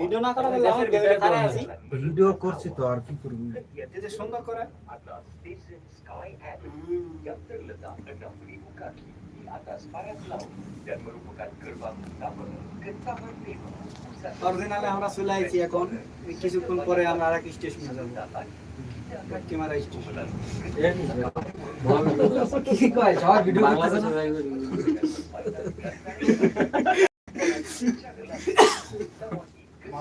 Video না করা করছি তো আর কি করবি এই যে সুন্দর করে yang terletak 6,000 kaki di atas paras laut dan merupakan gerbang utama ke Taman Dewa pusat অরিজিনালে আমরা চলে আইছি এখন। কিছুক্ষণ পরে আমরা আরেক স্টেশনে যাব। ক্যামেরা স্টেশন কি কয়? সবাই ভিডিও করতেছে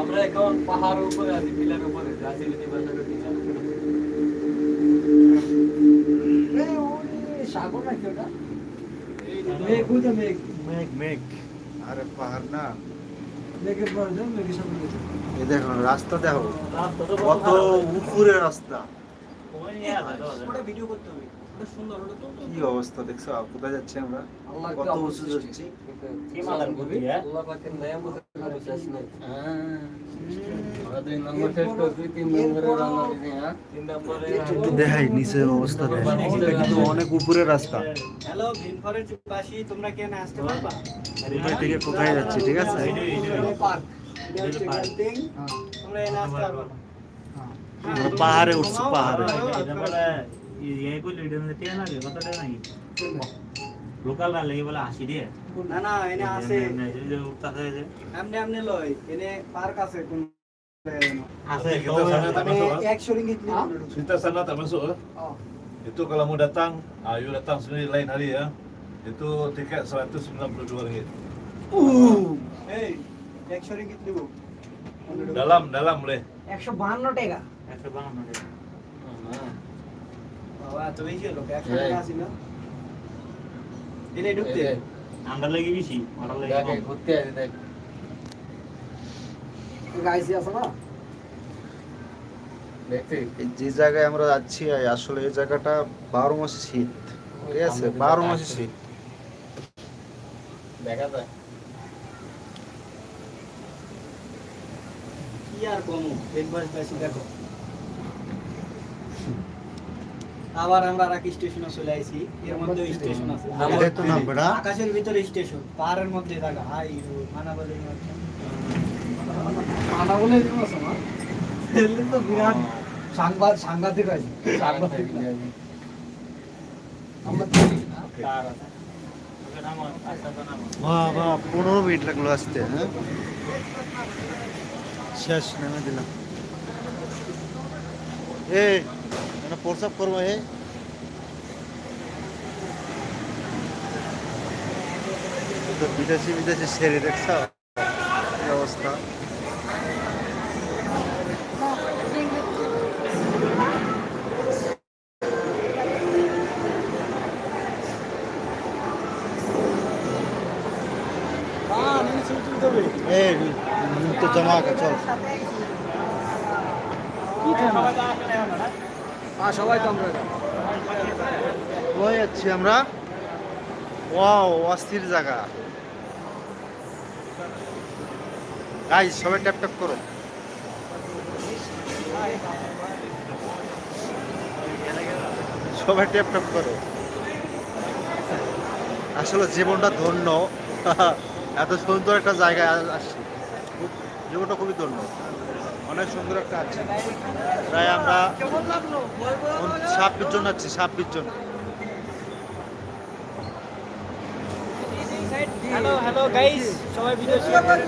আমরা এখন পাহাড়ের উপরে আছি পিলার উপরে আছি সাগর নাকি ওটা? মেঘ বুঝে মেঘ। মেঘ মেঘ। আরে পাহাড় না। দেখো রাস্তা দেখো। কত উপরে রাস্তা। তো কি অবস্থা দেখছ? কোথায় যাচ্ছি আমরা? কত উঁচু যাচ্ছি? দেখাই নিচের অবস্থা কিন্তু অনেক উপরে রাস্তা। হ্যালো তোমরা কেন আসতে পারবা? কোথায় থেকে কোথায় যাচ্ছি ঠিক আছে? পার্ক এটা হচ্ছে গ্যালটিং তোমরা এনে আসতে পারবা। আমরা পাহাড়ে উঠছি পাহাড়ে। লোকাল না লাগে বলে 80 দিয়ে না না এনে আছে এই যে উঠতাছে যে এমনি এমনি লয় এনে পার্ক আছে কোন আছে মানে একশো ringgit Cerita sana tak masuk eh? Oh. Itu kalau mau datang, ah, you datang sendiri lain hari ya. Itu tiket RM192. এই একশো রিঙ্গিত দিব Dalam, dalam boleh. একশো বাহান্ন টাকা 152 টাকা বাবা এত বেশি হলো একশো টাকা আসিল ঢুকতে? আমরা লাগি বেশি ওরা লাগি কম। ঘুরতে আসে দেখ গাইছি আছে না? যে জায়গায় আমরা যাচ্ছি আসলে এই জায়গাটা বারো মাসে শীত। ঠিক আছে? বারো মাসে শীত দেখা যায়। কি আর কমু? একবার দেখো। আবার আমরা রাকি স্টেশনে চলে আইছি। এর মধ্যে স্টেশন আছে। আকাশের ভিতরে স্টেশন। পাহাড়ের মধ্যে জায়গা হাই মানা বলে মানা বলে তো বিরাট সাংবাদ সাংঘাতিক আছে। সাংঘাতিক বাহ বাহ পনেরো মিনিট লাগল আসতে হ্যাঁ? শেষ নেমে দিলাম। এ মানে প্রসাব করব এ তো বিদেশি বিদেশি সেরে দেখছ? কি অবস্থা? তো জমা চল। আমরা কোথায় যাচ্ছি আমরা? ওয়াও, অস্থির জায়গা। গাইস সবাই ট্যাপ করো। সবাই ট্যাপ করো। আসলে জীবনটা ধন্য। এত সুন্দর একটা জায়গায় আসছি। জীবনটা খুবই ধন্য। অনেক সুন্দর একটা আছে। প্রায় আমরা ছাব্বিশ জন আছি ছাব্বিশ জন। হ্যালো হ্যালো গাইস সবাই ভিডিও শেয়ার করে।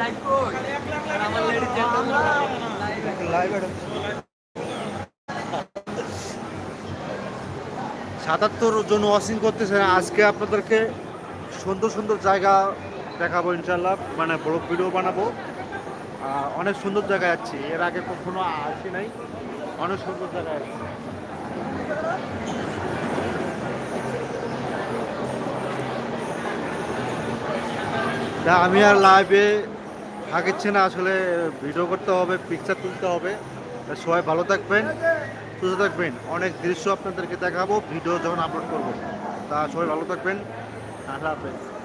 লাইক কর আমার লেডিস জেন্টলম্যান লাইভ সাতাত্তর জন ওয়াশিং করতেছে। আজকে আপনাদেরকে সুন্দর সুন্দর জায়গা দেখাবো ইনশাল্লাহ মানে বড় ভিডিও বানাবো। অনেক সুন্দর জায়গায় যাচ্ছি এর আগে কখনো আসি নাই। অনেক সুন্দর জায়গায় আছি। আমি আর লাইভে থাকছি না, আসলে ভিডিও করতে হবে পিকচার তুলতে হবে। সবাই ভালো থাকবেন, সুস্থ থাকবেন। অনেক দৃশ্য আপনাদেরকে দেখাবো ভিডিও যখন আপলোড করব। তা সবাই ভালো থাকবেন। আল্লাহ হাফেজ।